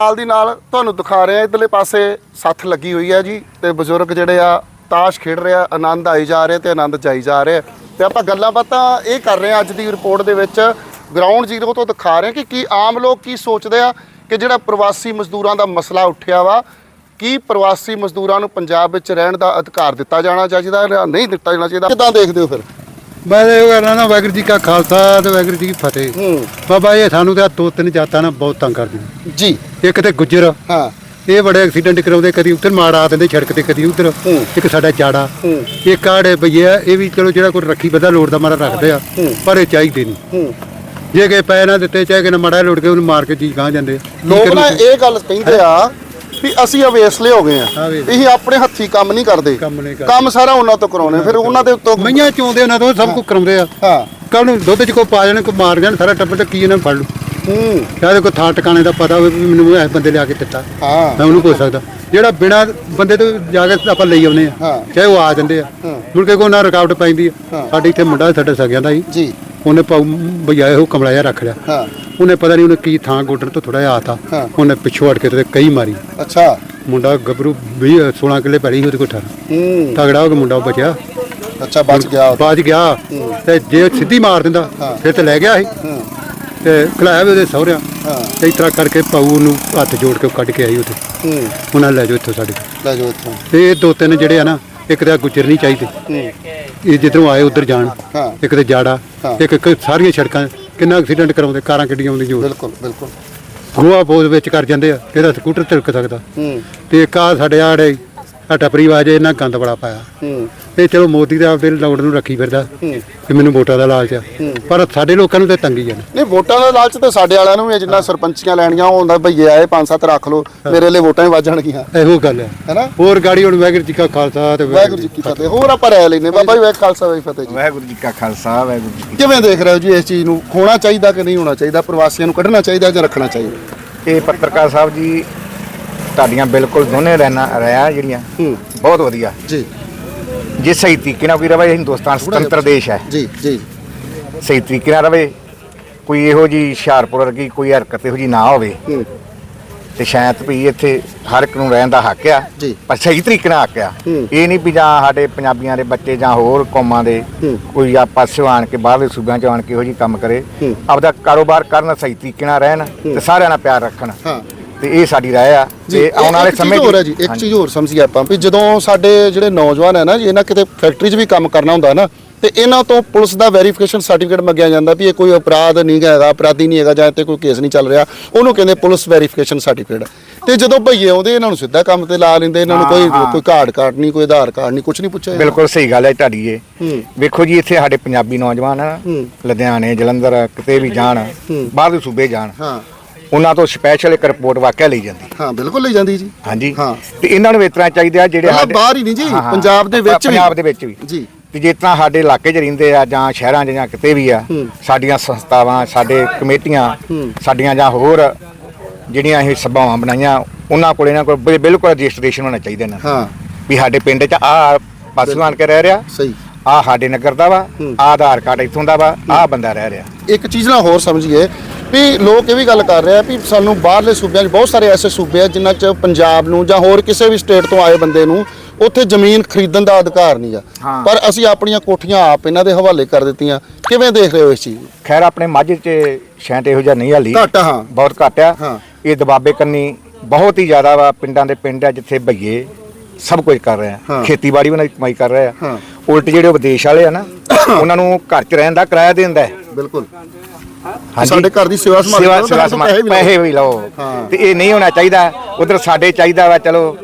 ਨਾਲ ਦੀ ਨਾਲ ਤੁਹਾਨੂੰ ਦਿਖਾ ਰਹੇ ਆ ਇਧਰਲੇ ਪਾਸੇ ਸੱਥ ਲੱਗੀ ਹੋਈ ਹੈ ਜੀ ਤੇ ਬਜ਼ੁਰਗ ਜਿਹੜੇ ਆ ਤਾਸ਼ ਖੇਡ ਰਿਹਾ ਆਨੰਦ ਆਈ ਜਾ ਰਿਹਾ ਤੇ ਆਨੰਦ ਜਾਈ ਜਾ ਰਿਹਾ ਤੇ ਆਪਾਂ ਗੱਲਾਂ ਬਾਤਾਂ ਇਹ ਕਰ ਰਹੇ ਆ ਅੱਜ ਦੀ ਰਿਪੋਰਟ ਦੇ ਵਿੱਚ। ਗਰਾਊਂਡ ਜ਼ੀਰੋ ਤੋਂ ਦਿਖਾ ਰਹੇ ਆ ਕਿ ਕੀ ਆਮ ਲੋਕ ਕੀ ਸੋਚਦੇ ਆ ਕਿ ਜਿਹੜਾ ਪ੍ਰਵਾਸੀ ਮਜ਼ਦੂਰਾਂ ਦਾ ਮਸਲਾ ਉੱਠਿਆ ਵਾ, ਕੀ ਪ੍ਰਵਾਸੀ ਮਜ਼ਦੂਰਾਂ ਨੂੰ ਪੰਜਾਬ ਵਿੱਚ ਰਹਿਣ ਦਾ ਅਧਿਕਾਰ ਦਿੱਤਾ ਜਾਣਾ ਚਾਹੀਦਾ ਜਾਂ ਨਹੀਂ ਦਿੱਤਾ ਜਾਣਾ ਚਾਹੀਦਾ। ਕਿਦਾਂ ਦੇਖਦੇ ਹੋ ਫਿਰ? ਮੈਂ ਇਹ ਕਹਿਣਾ ਨਾ ਵਾਹਿਗੁਰੂ ਜੀ ਕਾ ਖਾਲਸਾ ਤੇ ਵਾਹਿਗੁਰੂ ਜੀ ਕੀ ਫਤਿਹ। ਹੂੰ। ਬਾਬਾ ਇਹ ਸਾਨੂੰ ਤਾਂ ਦੋ ਤਿੰਨ ਜਾਤਾਂ ਨਾ ਬਹੁਤ ਤੰਗ ਕਰਦੀਆਂ ਜੀ। ਇੱਕ ਤੇ ਗੁੱਜਰ ਹਾਂ। ਇਹ ਬੜੇ ਐਕਸੀਡੈਂਟ ਕਰਾਉਂਦੇ ਕਦੀ ਉੱਧਰ ਮਾਰ ਆ ਦਿੰਦੇ ਸੜਕ ਤੇ ਕਦੀ ਉੱਧਰ। ਇੱਕ ਸਾਡਾ ਚਾੜਾ। ਹੂੰ। ਇੱਕ ਆੜੇ ਬਈਏ ਆ ਇਹ ਵੀ ਚਲੋ ਜਿਹੜਾ ਕੋਈ ਰੱਖੀ ਬੰਦਾ ਲੋੜ ਦਾ ਮਾਰਾ ਰੱਖਦੇ ਆ। ਪਰ ਇਹ ਚਾਹੀਦੇ ਨਹੀਂ। ਜੇ ਕਿ ਪੈ ਨਾ ਦਿੱਤੇ ਚਾਹੇ ਕਿ ਨਾ ਮੜਾ ਲੋੜ ਕੇ ਉਹਨੂੰ ਮਾਰ ਕੇ ਚੀਜ਼ ਗਾਂ ਜਾਂਦੇ ਲੋਕ? ਨਾ ਇਹ ਗੱਲ ਕਹਿੰਦੇ ਆ ਵੀ ਅਸੀਂ ਅਵੇਸਲੇ ਹੋ ਗਏ ਆ। ਇਹ ਆਪਣੇ ਹੱਥੀ ਕੰਮ ਨਹੀਂ ਕਰਦੇ। ਕੰਮ ਨਹੀਂ ਕਰਦੇ। ਕੰਮ ਸਾਰਾ ਉਹਨਾਂ ਤੋਂ ਕਰਾਉਣੇ ਫਿਰ ਉਹਨਾਂ ਦੇ ਉੱਤੋਂ ਮਈਆਂ ਚੋਂਦੇ ਉਹਨਾਂ ਤੋਂ ਸਭ ਕੁਝ ਕਰਾਉਂਦੇ ਆ। ਹਾਂ। ਕੱਲ ਨੂੰ ਦੁੱਧ ਚ ਕੋ ਪਾ ਜਾਣ ਕੋ ਮਾਰ ਜਾਣ ਸਾਰਾ ਟੱਬਰ ਕੀ ਇਹਨਾਂ ਫੜ ਲੂ। ਹੂੰ। ਸ਼ਾਇਦ ਕੋਈ ਥਾਂ ਟਿਕਾਣੇ ਦਾ ਪਤਾ ਹੋਵੇ ਵੀ ਮੈਨੂੰ ਇਹ ਬੰਦੇ ਲਿਆ ਕੇ ਦਿੱਤਾ। ਹਾਂ। ਮੈਂ ਉਹਨੂੰ ਪੁੱਛ ਸਕਦਾ। ਜਿਹੜਾ ਬਿਨਾ ਬੰਦੇ ਤੋਂ ਜਾ ਕੇ ਆਪਾਂ ਲਈ ਆਉਨੇ ਆ। ਚਾਹੇ ਉਹ ਆ ਜਾਂਦੇ ਆ। ਮੁੜ ਕੇ ਕੋਈ ਨਾ ਰੁਕਾਵਟ ਪੈਂਦੀ ਆ। ਸਾਡੇ ਇੱਥੇ ਮੁੰਡਾ ਸਾਡਾ ਸਗਿਆਂ ਦਾ ਜੀ। ਉਹਨੇ ਭਈਆ ਇਹੋ ਕਮਲਾ ਜਿਹਾ ਰੱਖ ਲਿਆ। ਹਾਂ। ਉਹਨੇ ਪਤਾ ਨਹੀਂ ਉਹਨੇ ਕੀ ਥਾਂ ਗੋਡਰ ਤੋਂ ਥੋੜਾ ਜਿਹਾ ਆਤਾ। ਹਾਂ। ਉਹਨੇ ਪਿੱਛੋਂ ਹਟ ਕੇ ਤੇ ਕਈ ਮਾਰੀ। ਅੱਛਾ। ਮੁੰਡਾ ਗੱਭਰੂ 20 16 ਕਿੱਲੇ ਪੈਲੀ ਸੀ ਉਹਦੇ ਕੋਲ ਹੂੰ। ਤਗੜਾ ਹੋ ਕੇ ਮੁੰਡਾ ਬਚਿਆ। ਅੱਛਾ ਬਚ ਗਿਆ ਉਹ। ਬਾਜ ਗਿਆ। ਤੇ ਜੇ ਸਿੱਧੀ ਮਾਰ ਦਿੰਦਾ। ਫਿਰ ਤੇ ਲੈ ਗਿਆ ਸੀ। ਹੂੰ। ਤੇ ਖਲਾਇਆ ਵੀ ਉਹਦੇ ਸਹੁਰਿਆਂ। ਹਾਂ। ਤੇ ਇਸ ਤਰ੍ਹਾਂ ਕਰਕੇ ਪਾਉ ਨੂੰ ਹੱਥ ਜੋੜ ਕੇ ਉਹ ਕੱਢ ਕੇ ਆਈ ਉੱਥੇ। ਹੂੰ। ਉਹਨਾਂ ਲੈ ਜਾਓ ਇੱਥੋਂ ਸਾਡੇ ਕੋਲ। ਲੈ ਜਾਓ ਇੱਥੋਂ। ਤੇ ਇਹ ਦੋ ਤਿੰਨ ਜਿਹੜੇ ਆ ਨਾ ਇੱਕ ਤਾਂ ਗੁੱਜਰ ਨਹੀਂ ਚਾਹੀਦੇ। ਹੂੰ। ਇਹ ਜਿੱਧਰੋਂ ਆਏ ਉਧਰ ਜਾਣ। ਹਾਂ। ਇੱਕ ਤੇ ਜਾੜਾ। ਹਾਂ। ਇੱਕ ਇੱਕ ਸਾਰੀਆਂ ਸੜਕਾਂ ਕਿੰਨਾ ਐਕਸੀਡੈਂਟ ਕਰਾਉਂਦੇ ਕਾਰਾਂ ਗੱਡੀਆਂ ਆਉਂਦੀਆਂ ਜੋ ਬਿਲਕੁਲ ਬਿਲਕੁਲ। ਗੋਆ ਬੋਝ ਵਿੱਚ ਕਰ ਜਾਂਦੇ ਆ ਇਹਦਾ ਸਕੂਟਰ ਤਿਲਕ ਸਕਦਾ। ਹੂੰ। ਤੇ ਇੱਕ ਆ ਸਾਡੇ ਆੜੇ ਆ ਟੱਪਰੀ ਵਾਜੇ ਇਹਨਾਂ ਗੰਦ ਬੜਾ ਪਾਇਆ। ਹੂੰ। ਇਹ ਚਲੋ ਮੋਦੀ ਦਾ ਆਪਦੇ ਲਾਉਣ ਨੂੰ ਰੱਖੀ ਫਿਰਦਾ ਹੂੰ। ਕਿ ਮੈਨੂੰ ਵੋਟਾਂ ਦਾ ਲਾਲਚ ਆ। ਪਰ ਸਾਡੇ ਲੋਕਾਂ ਨੂੰ ਤੇ ਤੰਗੀ ਆ। ਨਹੀਂ ਵੋਟਾਂ ਦਾ ਲਾਲਚ ਤੇ ਸਾਡੇ ਵਾਲਿਆਂ ਨੂੰ ਵੀ ਹੈ, ਜਿੰਨਾ ਸਰਪੰਚੀਆਂ ਲੈਣੀਆਂ ਉਹ ਹੁੰਦਾ ਭਈਏ ਆਏ ਪੰਜ ਸੱਤ ਰੱਖ ਲਓ ਮੇਰੇ ਲਈ ਵੋਟਾਂ ਹੀ ਵੱਜਣਗੀਆਂ ਇਹੋ ਗੱਲ ਹੈ ਹੈਨਾ? ਹੋਰ ਗਾੜੀ ਹੁਣ ਵਾਹਿਗੁਰੂ ਜੀ ਕਾ ਖਾਲਸਾ ਤੇ ਵਾਹਿਗੁਰੂ ਜੀ ਕੀ ਫਤਿਹ। ਹੋਰ ਆਪਾਂ ਰਹਿ ਲੈਨੇ ਬਾਬਾ ਜੀ ਵਾਹਿਗੁਰੂ ਖਾਲਸਾ ਵਾਹਿਗੁਰੂ ਫਤਿਹ ਜੀ। ਵਾਹਿਗੁਰੂ ਜੀ ਕਾ ਖਾਲਸਾ ਵਾਹਿਗੁਰੂ ਜੀ ਕਿਵੇਂ ਦੇਖ ਰਹੇ ਹੋ ਜੀ ਇਸ ਚੀਜ਼ ਨੂੰ? ਹੋਣਾ ਚਾਹੀਦਾ ਕਿ ਨਹੀਂ ਹੋਣਾ ਚਾਹੀਦਾ? ਪ੍ਰਵਾਸੀਆਂ ਨੂੰ ਕੱਢਣਾ ਚਾਹੀਦਾ ਜਾਂ ਰੱਖਣਾ ਚਾਹੀਦਾ? ਕੀ ਇਹ ਪੱਤਰਕਾਰ ਸਾਹਿਬ ਜੀ ਤੁਹਾਡੀਆਂ ਬਿਲਕੁਲ ਦੋਨੇ ਰਹਿਣਾ ਰਹਿਆ ਜਿਹੜੀਆਂ ਹੂੰ। ਬਹੁਤ ਵਧੀਆ। ਜੀ। ਜੇ ਸਹੀ ਤਰੀਕੇ ਨਾਲ ਕੋਈ ਰਵੇ ਹਿੰਦੁਸਤਾਨ ਸੁਤੰਤਰ ਦੇਸ਼ ਹੈ। ਜੀ ਜੀ। ਸਹੀ ਤਰੀਕੇ ਨਾਲ ਰਵੇ ਕੋਈ ਇਹੋ ਜੀ ਹੁਸ਼ਿਆਰਪੁਰ ਵਰਗੀ ਕੋਈ ਹਰਕਤ ਇਹੋ ਜੀ ਨਾ ਹੋਵੇ। ਹੂੰ। ਤੇ ਸ਼ਾਇਦ ਵੀ ਇੱਥੇ ਹਰ ਇੱਕ ਨੂੰ ਰਹਿਣ ਦਾ ਹੱਕ ਆ ਜੀ। ਪਰ ਸਹੀ ਤਰੀਕੇ ਨਾਲ ਹੱਕ ਆ। ਹੂੰ। ਇਹ ਨਹੀਂ ਵੀ ਜਾਂ ਸਾਡੇ ਪੰਜਾਬੀਆਂ ਦੇ ਬੱਚੇ ਜਾਂ ਹੋਰ ਕੌਮਾਂ ਦੇ ਹੂੰ। ਕੋਈ ਆ ਪਾਸੇ ਆਣ ਕੇ ਬਾਹਰਲੇ ਸੂਬਿਆਂ ਚ ਆਣ ਕੇ ਇਹੋ ਜੀ ਕੰਮ ਕਰੇ। ਹੂੰ। ਆਪਦਾ ਕਾਰੋਬਾਰ ਕਰਨ ਸਹੀ ਤਰੀਕੇ ਨਾਲ ਰਹਿਣ ਤੇ ਸਾਰਿਆਂ ਨਾਲ ਪਿਆਰ ਰੱਖਣ। ਹਾਂ। ਤੇ ਇਹ ਸਾਡੀ ਰਾਏ ਆ ਤੇ ਆਉਣ ਵਾਲੇ ਸਮੇਂ ਹੋਰ ਹੈ ਜੀ ਇੱਕ। ਚੀਜ਼ ਹੋਰ ਸਮਝੀਏ ਆਪਾਂ ਵੀ ਜਦੋਂ ਸਾਡੇ ਜਿਹੜੇ ਨੌਜਵਾਨ ਹੈ ਨਾ ਜੀ ਇਹਨਾਂ ਕਿਤੇ ਫੈਕਟਰੀ 'ਚ ਵੀ ਕੰਮ ਕਰਨਾ ਹੁੰਦਾ ਨਾ ਤੇ ਇਹਨਾਂ ਤੋਂ ਪੁਲਿਸ ਦਾ ਵੈਰੀਫਿਕੇਸ਼ਨ ਸਰਟੀਫਿਕੇਟ ਮੰਗਿਆ ਜਾਂਦਾ ਵੀ ਇਹ ਕੋਈ ਅਪਰਾਧ ਨਹੀਂ ਹੈਗਾ ਅਪਰਾਧੀ ਨਹੀਂ ਹੈਗਾ ਜਾਂ ਇੱਥੇ ਕੋਈ ਕੇਸ ਨਹੀਂ ਚੱਲ ਰਿਹਾ ਉਹਨੂੰ ਕਹਿੰਦੇ ਪੁਲਿਸ ਵੈਰੀਫਿਕੇਸ਼ਨ ਸਰਟੀਫਿਕੇਟ ਤੇ ਜਦੋਂ ਭਈਏ ਆਉਂਦੇ ਇਹਨਾਂ ਨੂੰ ਸਿੱਧਾ ਕੰਮ ਤੇ ਲਾ ਲੈਂਦੇ ਇਹਨਾਂ ਨੂੰ ਕੋਈ। ਕੋਈ ਕਾਰਡ ਕਾਰਡ ਨਹੀਂ ਕੋਈ ਆਧਾਰ ਕਾਰਡ ਨਹੀਂ ਕੁਝ ਨਹੀਂ ਪੁੱਛਿਆ। ਬਿਲਕੁਲ ਸਹੀ ਗੱਲ ਹੈ ਤੁਹਾਡੀ ਇਹ ਵੇਖੋ ਜੀ ਇੱਥੇ ਸਾਡੇ ਪੰਜਾਬੀ ਨੌਜਵਾਨ। ਲੁਧਿਆਣੇ ਜਲੰਧਰ ਕਿਤੇ ਵੀ ਜਾਣ। ਬਾਹਰ ਦੇ ਸੂਬੇ ਜਾਣ ਉਹਨਾਂ ਤੋਂ ਸਪੈਸ਼ਲ ਇੱਕ ਰਿਪੋਰਟ ਵਾਕਿਆ ਲਈ ਜਾਂਦੀ ਹਾਂ ਬਿਲਕੁਲ ਲਈ ਜਾਂਦੀ ਜੀ ਹਾਂਜੀ ਹਾਂ। ਤੇ ਇਹਨਾਂ ਨੂੰ ਇਸ ਤਰ੍ਹਾਂ ਚਾਹੀਦੇ ਆ ਜਿਹੜੇ ਸਾਡੇ- ਬਾਹਰ ਹੀ ਨਹੀਂ ਜੀ, ਹਾਂ, ਹਾਂ। ਪੰਜਾਬ ਦੇ ਵਿੱਚ ਵੀ। ਪੰਜਾਬ ਦੇ ਵਿੱਚ ਵੀ ਜੀ ਤੇ ਜਿਸ ਤਰ੍ਹਾਂ ਸਾਡੇ ਇਲਾਕੇ 'ਚ ਰਹਿੰਦੇ ਆ ਜਾਂ ਸ਼ਹਿਰਾਂ 'ਚ ਜਾਂ ਕਿਤੇ ਵੀ ਆ ਹੂੰ। ਸਾਡੀਆਂ ਸੰਸਥਾਵਾਂ ਸਾਡੇ ਕਮੇਟੀਆਂ ਹੂੰ। ਸਾਡੀਆਂ ਜਾਂ ਹੋਰ ਜਿਹੜੀਆਂ ਇਹ ਸਭਾਵਾਂ ਬਣਾਈਆਂ ਉਹਨਾਂ ਕੋਲ ਇਹਨਾਂ ਕੋਲ ਬਿ- ਬਿਲਕੁਲ ਰਜਿਸਟ੍ਰੇਸ਼ਨ ਹੋਣਾ ਚਾਹੀਦਾ ਇਹਨਾਂ ਦਾ। ਹਾਂ ਵੀ ਸਾਡੇ ਪਿੰਡ 'ਚ ਆ ਪਾਸੂ ਆਣ ਕੇ ਰਹਿ ਰਿਹਾ ਸਹੀ ਆ ਸਾਡੇ ਨਗਰ ਦਾ ਵਾ ਹੂੰ। ਆ ਆਧਾਰ ਕਾਰਡ ਇੱਥੋਂ ਦਾ ਵਾ ਆ ਬੰਦਾ ਰਹਿ ਰਿਹਾ ਇੱਕ ਚੀਜ਼ ਨਾਲ ਹੋਰ ਸਮਝੀਏ ਵੀ ਲੋਕ ਇਹ ਵੀ ਗੱਲ ਕਰ ਰਹੇ ਆ ਵੀ ਸਾਨੂੰ ਬਾਹਰਲੇ ਸੂਬਿਆਂ 'ਚ ਬਹੁਤ ਸਾਰੇ ਐਸੇ ਸੂਬੇ ਆ ਜਿਨ੍ਹਾਂ 'ਚ ਪੰਜਾਬ ਨੂੰ ਜਾਂ ਹੋਰ ਕਿਸੇ ਵੀ ਸਟੇਟ ਤੋਂ ਆਏ ਬੰਦੇ ਨੂੰ ਉੱਥੇ ਜ਼ਮੀਨ ਖਰੀਦਣ ਦਾ ਅਧਿਕਾਰ ਨਹੀਂ ਆ। ਹਾਂ। ਪਰ ਅਸੀਂ ਆਪਣੀਆਂ ਕੋਠੀਆਂ ਆਪ ਇਹਨਾਂ ਦੇ ਹਵਾਲੇ ਕਰ ਦਿੱਤੀਆਂ। ਕਿਵੇਂ ਦੇਖ ਰਹੇ ਹੋ ਇਸ ਚੀਜ਼ ਨੂੰ? ਖੈਰ ਆਪਣੇ ਮਾਝੇ 'ਚ ਸ਼ੈਂਟ ਇਹੋ ਜਿਹਾ ਨਹੀਂ ਹਾਲੀ। ਘੱਟ ਹਾਂ। ਬਹੁਤ ਘੱਟ ਆ। ਹਾਂ। ਇਹ ਦਬਾਬੇ ਕੰਨੀ ਬਹੁਤ ਹੀ ਜ਼ਿਆਦਾ ਵਾ ਪਿੰਡਾਂ ਦੇ ਪਿੰਡ ਆ ਜਿੱਥੇ ਭਈਏ ਸਭ ਕੁਝ ਕਰ ਰਹੇ ਹਾਂ। ਆ ਖੇਤੀਬਾੜੀ ਉਹਨਾਂ ਦੀ ਕਮਾਈ ਕਰ ਰਹੇ ਹਾਂ। ਆ ਉਲਟ ਜਿਹੜੇ ਉਹ ਵਿਦੇਸ਼ ਵਾਲੇ ਆ ਨਾ ਉਹਨਾਂ ਨੂੰ ਘਰ 'ਚ ਰਹਿਣ ਦਾ ਕਿਰਾਇਆ ਦਿੰਦਾ ਬਿਲਕੁਲ। ਹਾਂਜੀ। ਸਾਡੇ ਘਰ ਦੀ ਸੇਵਾ ਸੰਭਾਲ ਸੇਵਾ ਸੇਵਾ ਪੈਸੇ ਵੀ ਲਓ। ਤੇ ਇਹ ਨਹੀਂ ਹੋਣਾ ਚਾਹੀਦਾ। ਉਧਰ ਸਾਡੇ ਚਾਹੀਦਾ ਵਾ ਚਲੋ।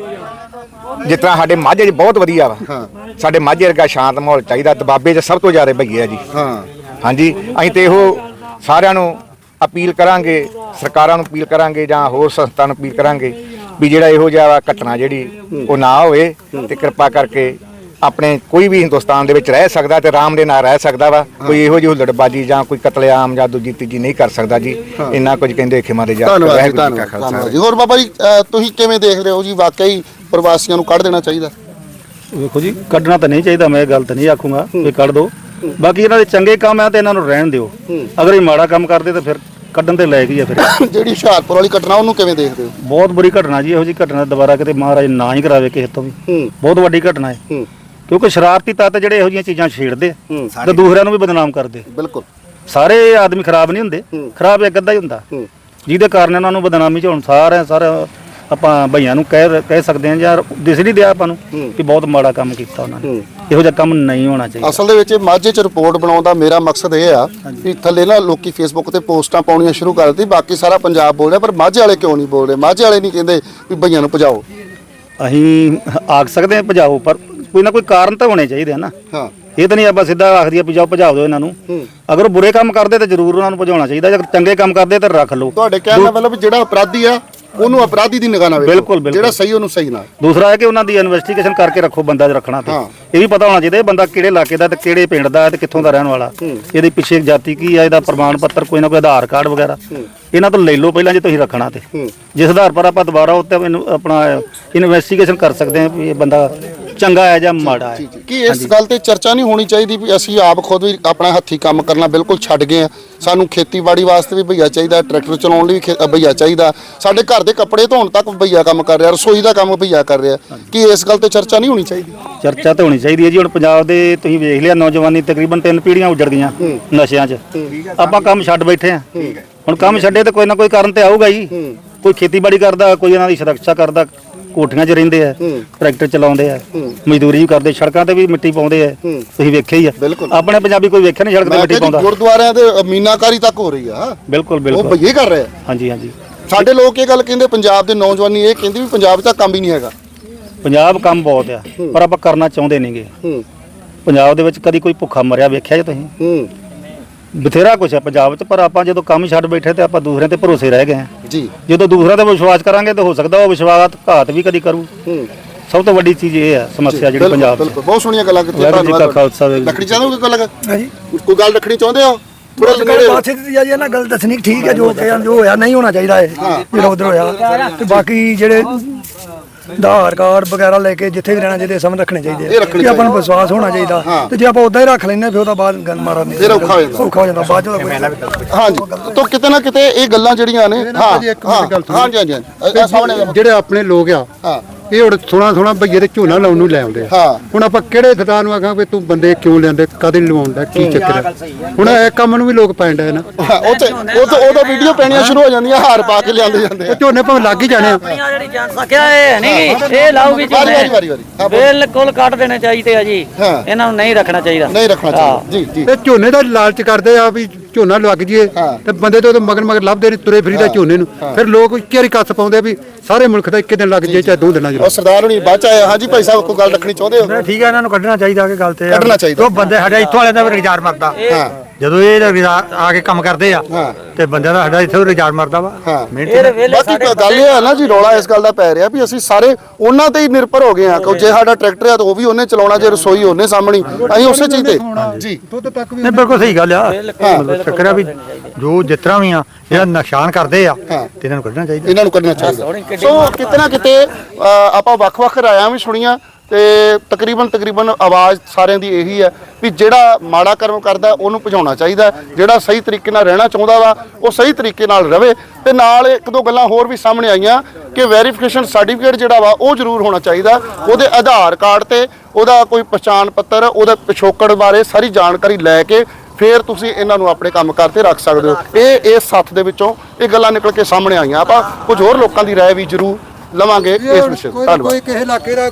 ਜਿਸ ਤਰ੍ਹਾਂ ਸਾਡੇ ਮਾਝੇ 'ਚ ਬਹੁਤ ਵਧੀਆ ਵਾ। ਹਾਂ। ਸਾਡੇ ਮਾਝੇ ਵਰਗਾ ਸ਼ਾਂਤ ਮਾਹੌਲ ਚਾਹੀਦਾ। ਦਬਾਬੇ 'ਚ ਸਭ ਤੋਂ ਜ਼ਿਆਦਾ ਭਈਏ ਆ ਜੀ। ਹਾਂ। ਹਾਂਜੀ। ਅਸੀਂ ਤੇ ਇਹੋ ਸਾਰਿਆਂ ਨੂੰ ਅਪੀਲ ਕਰਾਂਗੇ ਸਰਕਾਰਾਂ ਨੂੰ ਅਪੀਲ ਕਰਾਂਗੇ ਜਾਂ ਹੋਰ ਸੰਸਥਾਵਾਂ ਨੂੰ ਅਪੀਲ ਕਰਾਂਗੇ ਵੀ ਜਿਹੜਾ ਇਹੋ ਜਿਹਾ ਘਟਨਾ ਜਿਹੜੀ ਉਹ ਨਾ ਹੋਵੇ। ਤੇ ਕਿਰਪਾ ਕਰਕੇ ਆਪਣੇ ਕੋਈ ਵੀ ਹਿੰਦੁਸਤਾਨ ਦੇ ਵਿੱਚ ਰਹਿ ਸਕਦਾ ਤੇ ਆਰਾਮ ਦੇ ਨਾਲ ਰਹਿ ਸਕਦਾ ਵਾ ਕੋਈ ਇਹੋ ਜਿਹੀ ਹੁੱਲੜਬਾਜੀ ਜਾਂ ਕੋਈ ਕਤਲੇਆਮ ਜਾਂ ਦੂਜੀ ਤੀਜੀ ਨਹੀਂ ਕਰ ਸਕਦਾ ਜੀ। ਇੰਨਾ ਕੁਝ ਕਹਿੰਦੇ ਖਿਮਾ ਦੇ ਜਾ ਧੰਨਵਾਦ ਜੀ ਧੰਨਵਾਦ ਧੰਨਵਾਦ ਹੋਰ ਬਾਬਾ ਜੀ ਤੁਸੀਂ ਕਿਵੇਂ ਦੇਖ ਰਹੇ ਹੋ ਜੀ? ਵਾਕਈ ਪ੍ਰਵਾਸੀਆਂ ਨੂੰ ਕੱਢ ਦੇਣਾ ਚਾਹੀਦਾ। ਵੇਖੋ ਜੀ ਕੱਢਣਾ ਤਾਂ ਨਹੀਂ ਚਾਹੀਦਾ ਮੈਂ ਇਹ ਗੱਲ ਤਾਂ ਨਹੀਂ ਆਖੂੰਗਾ ਵੀ ਕੱਢ ਦਿਓ ਬਾਕੀ ਇਹਨਾਂ ਦੇ ਚੰਗੇ ਕੰਮ ਆ ਤੇ ਇਹਨਾਂ ਨੂੰ ਰਹਿਣ ਦਿਓ। ਅਗਰ ਇਹ ਮਾੜਾ ਕੰਮ ਕਰਦੇ ਤਾਂ ਫਿਰ ਕੱਢਣ ਤੇ ਲੈ ਗਈ ਆ ਫਿਰ। ਜਿਹੜੀ ਹੁਸ਼ਿਆਰਪੁਰ ਵਾਲੀ ਘਟਨਾ ਉਹਨੂੰ ਕਿਵੇਂ ਦੇਖਦੇ ਹੋ? ਬਹੁਤ ਬੁਰੀ ਘਟਨਾ ਜੀ ਇਹੋ ਜੀ ਘਟਨਾ ਦੁਬਾਰਾ ਕਿਤੇ ਮਹਾਰਾਜ ਨਾ ਹੀ ਕਰਾਵੇ ਕਿਸੇ ਤੋਂ ਵੀ। ਬਹੁਤ ਵੱਡੀ ਘਟਨਾ ਹੂੰ। ਕਿਉਂਕਿ ਸ਼ਰਾਰਤੀ ਤੱਤ ਜਿਹੜੇ ਇਹੋ ਜਿਹੀਆਂ ਚੀਜ਼ਾਂ ਛੇੜਦੇ ਆ ਹੂੰ ਤੇ ਦੂਸਰਿਆਂ ਨੂੰ ਵੀ ਬਦਨਾਮ ਕਰਦੇ ਬਿਲਕੁਲ। ਸਾਰੇ ਆਦਮੀ ਖਰਾਬ ਨਹੀਂ ਹੁੰਦੇ। ਖਰਾਬ ਇੱਕ ਅੱਧਾ ਹੀ ਹੁੰਦਾ। ਹੂੰ। ਜਿਹਦੇ ਕਾਰਨ ਇਹਨਾਂ ਨੂੰ ਬਦਨਾਮੀ ਚ ਹੁਣ ਸਾਰੇ ਸਾਰੇ ਆਪਾਂ ਭਈਆਂ ਨੂੰ ਕਹਿ ਕਹਿ ਸਕਦੇ ਹਾਂ ਯਾਰ ਦਿਸ ਨਹੀਂ ਦਿਆ ਆਪਾਂ ਨੂੰ। ਕਿ ਬਹੁਤ ਮਾੜਾ ਕੰਮ ਕੀਤਾ ਉਹਨਾਂ ਨੇ। ਹੂੰ। ਇਹੋ ਜਿਹਾ ਕੰਮ ਨਹੀਂ ਹੋਣਾ ਚਾਹੀਦਾ। ਅਸਲ ਦੇ ਵਿੱਚ ਇਹ ਮਾਝੇ ਚ ਰਿਪੋਰਟ ਬਣਾਉਣ ਦਾ ਮੇਰਾ ਮਕਸਦ ਇਹ ਆ ਕਿ ਥੱਲੇ ਨਾ ਲੋਕੀ ਫੇਸਬੁੱਕ ਤੇ ਪੋਸਟਾਂ ਪਾਉਣੀਆਂ ਸ਼ੁਰੂ ਕਰ ਦਿੱਤੀ ਬਾਕੀ ਸਾਰਾ ਪੰਜਾਬ ਬੋਲ ਰਿਹਾ ਪਰ ਮਾਝੇ ਵਾਲੇ ਕਿਉਂ ਨਹੀਂ ਬੋਲ ਰਹੇ? ਮਾਝੇ ਵਾਲੇ ਨਹੀਂ ਕਹਿੰਦੇ ਵੀ ਭਈਆਂ ਨੂੰ ਭਜਾਓ। ਅਸੀਂ ਆਖ ਸਕਦੇ ਹਾਂ ਭਜਾਓ ਪਰ ਕੋਈ ਨਾ ਕੋਈ ਕਾਰਨ ਤਾਂ ਹੋਣੇ ਚਾਹੀਦੇ ਆ ਨਾ। ਹਾਂ। ਇਹ ਤਾਂ ਨਹੀਂ ਆਪਾਂ ਸਿੱਧਾ ਆਖ ਦਈਏ ਭਜਾਓ ਭਜਾਓ ਦਿਓ ਇਹਨਾਂ ਨੂੰ। ਅਗਰ ਉਹ ਬੁਰੇ ਕੰਮ ਕਰਦੇ ਤਾਂ ਜ਼ਰੂਰ ਉਹਨਾਂ ਨੂੰ ਭਜਾਉਣਾ ਚਾਹੀਦਾ ਜੇ ਚੰਗੇ ਕੰਮ ਕਰਦੇ ਤਾਂ ਰੱਖ ਲਓ। ਤੁਹਾਡੇ ਕਹਿਣ ਦਾ ਮਤਲਬ ਵੀ ਜਿਹੜਾ ਅਪਰਾਧੀ ਆ ਉਹਨੂੰ ਅਪਰਾਧੀ ਦੀ ਨਿਗਾਹ ਨਾਲ ਬਿਲਕੁਲ, ਬਿਲਕੁਲ। ਜਿਹੜਾ ਸਹੀ ਉਹਨੂੰ ਸਹੀ ਨਾਲ। ਦੂਸਰਾ ਹੈ ਕਿ ਉਹਨਾਂ ਦੀ ਇਨਵੈਸਟੀਗੇਸ਼ਨ ਕਰਕੇ ਰੱਖੋ ਬੰਦਾ ਰੱਖਣਾ ਤੇ। ਇਹ ਵੀ ਪਤਾ ਹੋਣਾ ਚਾਹੀਦਾ ਇਹ ਬੰਦਾ ਕਿਹੜੇ ਇਲਾਕੇ ਦਾ ਤੇ ਕਿਹੜੇ ਪਿੰਡ ਦਾ ਤੇ ਕਿੱਥੋਂ ਦਾ ਰਹਿਣ ਵਾਲਾ। ਇਹਦੇ ਪਿੱਛੇ ਜਾਤੀ ਕੀ ਆ ਇਹਦਾ ਪ੍ਰਮਾਣ ਪੱਤਰ ਕੋਈ ਨਾ ਕੋਈ ਆਧਾਰ ਕਾਰਡ ਵਗੈਰਾ। ਇਹਨਾਂ ਤੋਂ ਲੈ ਲਓ ਪਹਿਲਾਂ ਜੇ ਤੁਸੀਂ ਰੱਖਣਾ ਤੇ। ਜਿਸ ਆਧਾਰ ਪਰ ਆਪਾਂ ਦੁਬਾਰਾ ਉੱਤੇ ਆਪਣਾ ਇਨਵੈਸਟੀਗੇਸ਼ਨ ਕਰ ਸਕਦੇ ਹਾਂ ਵੀ ਇਹ ਬੰਦਾ ਚੰਗਾ ਹੈ ਜਾਂ ਮਾੜਾ ਹੈ? ਕੀ ਇਸ ਗੱਲ ਤੇ ਚਰਚਾ ਨਹੀਂ ਹੋਣੀ ਚਾਹੀਦੀ ਵੀ ਅਸੀਂ ਆਪ ਖੁਦ ਵੀ ਆਪਣਾ ਹੱਥੀ ਕੰਮ ਕਰਨਾ ਬਿਲਕੁਲ ਛੱਡ ਗਏ ਆ ਸਾਨੂੰ ਖੇਤੀਬਾੜੀ ਵਾਸਤੇ ਵੀ ਭਈਆ ਚਾਹੀਦਾ ਟਰੈਕਟਰ ਚਲਾਉਣ ਲਈ ਭਈਆ ਚਾਹੀਦਾ। ਸਾਡੇ ਘਰ ਦੇ ਕੱਪੜੇ ਧੋਣ ਤੱਕ ਭਈਆ ਕੰਮ ਕਰ ਰਿਹਾ ਰਸੋਈ ਦਾ ਕੰਮ ਭਈਆ ਕਰ ਰਿਹਾ। ਕੀ ਇਸ ਗੱਲ ਤੇ ਚਰਚਾ ਨਹੀਂ ਹੋਣੀ ਚਾਹੀਦੀ? ਚਰਚਾ ਤਾਂ ਹੋਣੀ ਚਾਹੀਦੀ ਹੈ ਜੀ। ਹੁਣ ਪੰਜਾਬ ਦੇ ਤੁਸੀਂ ਵੇਖ ਲਿਆ ਨੌਜਵਾਨੀ ਤਕਰੀਬਨ ਤਿੰਨ ਪੀੜ੍ਹੀਆਂ ਉੱਜੜ ਗਈਆਂ ਨਸ਼ਿਆਂ 'ਚ। ਆਪਾਂ ਕੰਮ ਛੱਡ ਬੈਠੇ ਆ ਹੁਣ ਕੰਮ ਛੱਡੇ ਤੇ ਕੋਈ ਨਾ ਕੋਈ ਕਾਰਨ ਤੇ ਆਊਗਾ ਹੀ। ਕੋਈ ਖੇਤੀਬਾੜੀ ਕਰਦਾ ਕੋਈ ਇਹਨਾਂ ਦੀ ਸੁਰੱਖਿਆ ਕਰਦਾ ਕੋਠੀਆਂ 'ਚ ਰਹਿੰਦੇ ਆ ਟਰੈਕਟਰ ਚਲਾਉਂਦੇ ਆ ਮਜ਼ਦੂਰੀ ਵੀ ਕਰਦੇ ਸੜਕਾਂ ਤੇ ਵੀ ਮਿੱਟੀ ਪਾਉਂਦੇ ਆ ਤੁਸੀਂ ਵੇਖਿਆ ਹੀ ਆ। ਬਿਲਕੁਲ। ਆਪਣੇ ਪੰਜਾਬੀ ਕੋਈ ਵੇਖਿਆ ਨਹੀਂ ਸੜਕ ਤੇ ਮੈਂ ਮਿੱਟੀ ਕਿਹਾ ਜੀ ਪਾਉਂਦਾ। ਗੁਰਦੁਆਰਿਆਂ ਦੇ ਮੀਨਾਕਾਰੀ ਤੱਕ ਹੋ ਰਹੀ ਆ। ਬਿਲਕੁਲ ਉਹ ਬਿਲਕੁਲ। ਭਈਏ ਕਰ ਰਹੇ ਆ। ਹਾਂਜੀ ਹਾਂਜੀ। ਸਾਡੇ ਲੋਕ ਇਹ ਗੱਲ ਕਹਿੰਦੇ ਪੰਜਾਬ ਦੇ ਨੌਜਵਾਨੀ ਇਹ ਕਹਿੰਦੇ ਵੀ ਪੰਜਾਬ 'ਚ ਤਾਂ ਕੰਮ ਹੀ ਨਹੀਂ ਹੈਗਾ। ਪੰਜਾਬ ਕੰਮ ਬਹੁਤ ਆ ਪਰ ਆਪਾਂ ਕਰਨਾ ਚਾਹੁੰਦੇ ਨਹੀਂਗੇ ਹੂੰ। ਪੰਜਾਬ ਦੇ ਵਿੱਚ ਕਦੀ ਕੋਈ ਭੁੱਖਾ ਮਰਿਆ ਵੇਖਿਆ ਜੇ ਤੁਸੀਂ? ਹੂੰ। ਬਥੇਰਾ ਕੁਛ ਹੈ ਪੰਜਾਬ 'ਚ ਪਰ ਆਪਾਂ ਜਦੋਂ ਕੰਮ ਛੱਡ ਬੈਠੇ ਤੇ ਆਪਾਂ ਦੂਸਰਿਆਂ ਤੇ ਭਰੋਸੇ ਰਹਿ ਗਏ ਹਾਂ। ਜੀ। ਜਦੋਂ ਦੂਸਰਾ ਤੇ ਵਿਸ਼ਵਾਸ ਕਰਾਂਗੇ ਤਾਂ ਹੋ ਸਕਦਾ ਉਹ ਵਿਸ਼ਵਾਸ ਘਾਤ ਵੀ ਕਦੀ ਕਰੂ। ਹੂੰ। ਸਭ ਤੋਂ ਵੱਡੀ ਚੀਜ਼ ਇਹ ਹੈ ਸਮੱਸਿਆ ਜਿਹੜੀ ਪੰਜਾਬ 'ਚ ਬਿਲਕੁਲ। ਬਹੁਤ ਸੋਹਣੀਆਂ ਗੱਲਾਂ ਕੀਤੀਆਂ ਵਾਹਿਗੁਰੂ ਜੀ ਕਾ ਧੰਨਵਾਦ। ਖਾਲਸਾ ਵਾਹਿਗੁਰੂ ਚਾਹੁੰਦੇ ਹੋ ਕੋਈ ਗੱਲ? ਹਾਂਜੀ। ਕੋਈ ਗੱਲ ਰੱਖਣੀ ਚਾਹੁੰਦੇ ਹੋ? ਥੋੜਾ ਗੱਲ ਨੇੜੇ ਹੋ। ਬਾਤ ਦਿੱਤੀ ਜਾ ਜੀ ਨਾ ਗੱਲ ਦੱਸਣੀ ਠੀਕ ਹੈ ਜੋ ਕਿਹਾ ਜੋ ਹੋਇਆ ਨਹੀਂ ਹੋਣਾ ਚਾਹੀਦਾ ਇਹ। ਜਿਹੜਾ ਉਧਰ ਹੋਇਆ। ਤੇ ਬਾਕੀ ਜਿਹੜੇ ਆਧਾਰ ਕਾਰਡ ਵਗੈਰਾ ਲੈ ਕੇ ਜਿੱਥੇ ਵੀ ਰਹਿਣਾ ਚਾਹੀਦੇ ਸਮਝ ਰੱਖਣੇ ਚਾਹੀਦੇ ਇਹ ਰੱਖਣੇ ਕਿ ਆਪਾਂ ਨੂੰ ਵਿਸ਼ਵਾਸ ਹੋਣਾ ਚਾਹੀਦਾ। ਤੇ ਜੇ ਆਪਾਂ ਉਦਾਂ ਹੀ ਰੱਖ ਲੈਂਦੇ ਫਿਰ ਉਹਦਾ ਬਾਅਦ ਗੱਲ ਮਾਰਨ ਦੀ ਫਿਰ ਔਖਾ ਹੋ ਜਾਂਦਾ। ਔਖਾ ਹੋ ਜਾਂਦਾ ਬਾਅਦ ਚੋਂ ਹਾਂਜੀ ਤਾਂ ਕਿਤੇ ਨਾ ਕਿਤੇ ਇਹ ਗੱਲਾਂ ਜਿਹੜੀਆਂ ਨੇ ਹਾਂ। ਹਾਂਜੀ ਹਾਂਜੀ ਹਾਂਜੀ ਸਾਹਮਣੇ ਆ। ਜਿਹੜੇ ਆਪਣੇ ਲੋਕ ਆ ਹਾਂ ਇਹ ਹੁਣ ਥੋੜਾ ਥੋੜਾ ਭਈਏ ਦੇ ਝੋਨਾ ਲਾਉਣ ਨੂੰ ਲੈ ਆਉਂਦੇ ਆ। ਹਾਂ। ਹੁਣ ਆਪਾਂ ਕਿਹੜੇ ਸਰਦਾਰ ਨੂੰ ਆਖਾਂ ਵੀ ਤੂੰ ਬੰਦੇ ਕਿਉਂ ਲੈਂਦੇ ਕਦੇ ਲਵਾਉਂਦਾ ਕੀ ਚੱਕਰ ਹੈ ਹੁਣ ਇਹ ਕੰਮ ਨੂੰ ਵੀ ਲੋਕ ਪੈਂਦਾ ਹੈ ਨਾ। ਹਾਂ, ਉਹ ਤੇ ਉਹ ਤਾਂ ਉਹਦਾ ਵੀਡੀਓ ਪੈਣੀਆਂ ਸ਼ੁਰੂ ਹੋ ਜਾਂਦੀਆਂ ਹਾਰ ਪਾ ਕੇ ਲਿਆਂਦੇ ਜਾਂਦੇ ਆ। ਝੋਨੇ ਭਾਵੇਂ ਲੱਗ ਹੀ ਜਾਣੇ ਆ। ਜਿਹੜੀ ਜਾਣ ਸਕਿਆ ਇਹ ਨਹੀਂ ਇਹ ਹਾਂ। ਬਿਲਕੁਲ ਕੱਟ ਦੇਣੇ ਚਾਹੀਦੇ ਆ ਜੀ। ਹਾਂ। ਇਹਨਾਂ ਨੂੰ ਨਹੀਂ ਰੱਖਣਾ ਚਾਹੀਦਾ। ਨਹੀਂ ਰੱਖਣਾ ਚਾਹੀਦਾ। ਜੀ ਜੀ। ਤੇ ਝੋਨੇ ਦਾ ਲਾਲਚ ਕਰਦੇ ਆ ਵੀ ਝੋਨਾ ਲੱਗ ਜੀਏ ਹਾਂ। ਤੇ ਬੰਦੇ ਤੋਂ ਮਗਰ ਮਗਰ ਲੱਭਦੇ ਨੇ ਤੁਰੇ ਫਿਰੀਦਾ ਝੋਨੇ ਨੂੰ। ਫਿਰ ਲੋਕ ਇੱਕੇ ਵਾਰੀ ਕੱਸ ਪਾਉਂਦੇ ਆ ਵੀ ਸਾਰੇ ਮੁਲਕ ਦਾ ਇੱਕੇ ਦਿਨ ਲੱਗ ਜੇ। ਚਾਹੇ ਦੋ ਦਿਨਾਂ ਉਹ ਸਰਦਾਰ ਹੁਣੀ ਬਾਅਦ ਚ ਆਏ। ਹਾਂਜੀ ਭਾਈ ਸਾਹਿਬ ਕੋਈ ਗੱਲ ਰੱਖਣੀ ਚਾਹੁੰਦੇ ਹੋ ਠੀਕ ਹੈ ਇਹਨਾਂ ਨੂੰ ਕੱਢਣਾ ਚਾਹੀਦਾ ਕਿ ਗੱਲ ਤੇ ਕੱਢਣਾ ਚਾਹੀਦਾ। ਉਹ ਬੰਦੇ ਸਾਡੇ ਇੱਥੋਂ ਵਾਲਿਆਂ ਦਾ ਵੀ ਰਿਜਾਰ ਮਰਦਾ ਹਾਂ ਜਦੋਂ ਇਹ ਰਿਜਾ- ਆ ਕੇ ਕੰਮ ਕਰਦੇ ਆ ਹਾਂ। ਤੇ ਬੰਦਿਆਂ ਦਾ ਸਾਡਾ ਇੱਥੋਂ ਰਿਜਾਰ ਮਰਦਾ ਵਾ। ਹਾਂ। ਵੇਲੇ ਬਾਕੀ ਗੱਲ ਇਹ ਹੈ ਨਾ ਜੀ ਰੌਲਾ ਇਸ ਗੱਲ ਦਾ ਪੈ ਰਿਹਾ ਵੀ ਅਸੀਂ ਸਾਰੇ ਉਹਨਾਂ ਤੇ ਹੀ ਨਿਰਭਰ ਹੋ ਗਏ ਆ ਕਿ ਜੇ ਸਾਡਾ ਟਰੈਕਟਰ ਆ ਤਾਂ ਉਹ ਵੀ ਉਹਨੇ ਚਲਾਉਣਾ ਜੇ ਰਸੋਈ ਉਹਨੇ ਸਾਹਮਣੀ ਅਸੀਂ ਉਸੇ ਚੀਜ਼ ਤੇ। ਜੀ। ਦੁੱਧ ਤੱਕ ਵੀ ਨਹੀਂ ਬਿਲਕੁਲ ਸਹੀ ਗੱਲ ਆ। ਮਤਲਬ ਚੱਕਰ ਆ ਵੀ ਜੋ ਜਿਸ ਤਰ੍ਹਾਂ ਵੀ ਆ ਜਿਹੜਾ ਨੁਕਸਾਨ ਕਰਦੇ ਆ। ਤੇ ਇਹਨਾਂ ਨੂੰ ਕੱਢਣਾ ਚਾਹੀਦਾ। ਇਹਨਾਂ ਨੂੰ ਕੱਢਣਾ ਚਾਹੀਦਾ। ਸੋ ਕਿਤੇ ਨਾ ਕਿਤੇ ਅ, ਆਪਾਂ ਵੱਖ-ਵੱਖ ਰਾਇਆਂ ਵੀ ਸੁਣੀਆਂ ਤੇ ਤਕਰੀਬਨ ਤਕਰੀਬਨ ਆਵਾਜ਼ ਸਾਰਿਆਂ ਦੀ ਇਹੀ ਹੈ ਵੀ ਜਿਹੜਾ ਮਾੜਾ ਕਰਮ ਕਰਦਾ ਉਹਨੂੰ ਭਜਾਉਣਾ ਚਾਹੀਦਾ ਜਿਹੜਾ ਸਹੀ ਤਰੀਕੇ ਨਾਲ ਰਹਿਣਾ ਚਾਹੁੰਦਾ ਵਾ ਉਹ ਸਹੀ ਤਰੀਕੇ ਨਾਲ ਰਵੇ। ਤੇ ਨਾਲ ਇੱਕ ਦੋ ਗੱਲਾਂ ਹੋਰ ਵੀ ਸਾਹਮਣੇ ਆਈਆਂ ਕਿ ਵੈਰੀਫਿਕੇਸ਼ਨ ਸਰਟੀਫਿਕੇਟ ਜਿਹੜਾ ਵਾ ਉਹ ਜ਼ਰੂਰ ਹੋਣਾ ਚਾਹੀਦਾ ਉਹਦੇ ਆਧਾਰ ਕਾਰਡ ਤੇ ਉਹਦਾ ਕੋਈ ਪਛਾਣ ਪੱਤਰ ਉਹਦਾ ਪਿਛੋਕੜ ਬਾਰੇ ਸਾਰੀ ਜਾਣਕਾਰੀ ਲੈ ਕੇ ਫਿਰ ਤੁਸੀਂ ਇਹਨਾਂ ਨੂੰ ਆਪਣੇ ਕੰਮ ਕਰਤੇ ਰੱਖ ਸਕਦੇ ਹੋ। ਇਹ ਇਸ ਸੱਥ ਦੇ ਵਿੱਚੋਂ ਇਹ ਗੱਲਾਂ ਨਿਕਲ ਕੇ ਸਾਹਮਣੇ ਆਈਆਂ। ਆਪਾਂ ਕੁਝ ਹੋਰ ਲੋਕਾਂ ਦੀ ਰਾਏ ਵੀ ਜ਼ਰੂਰ ਲਵਾਂਗੇ ਇਸ ਵਿਸ਼ੇ ਧੰਨਵਾਦ ਕੋਈ ਕਿਸੇ ਇਲਾਕੇ ਦਾ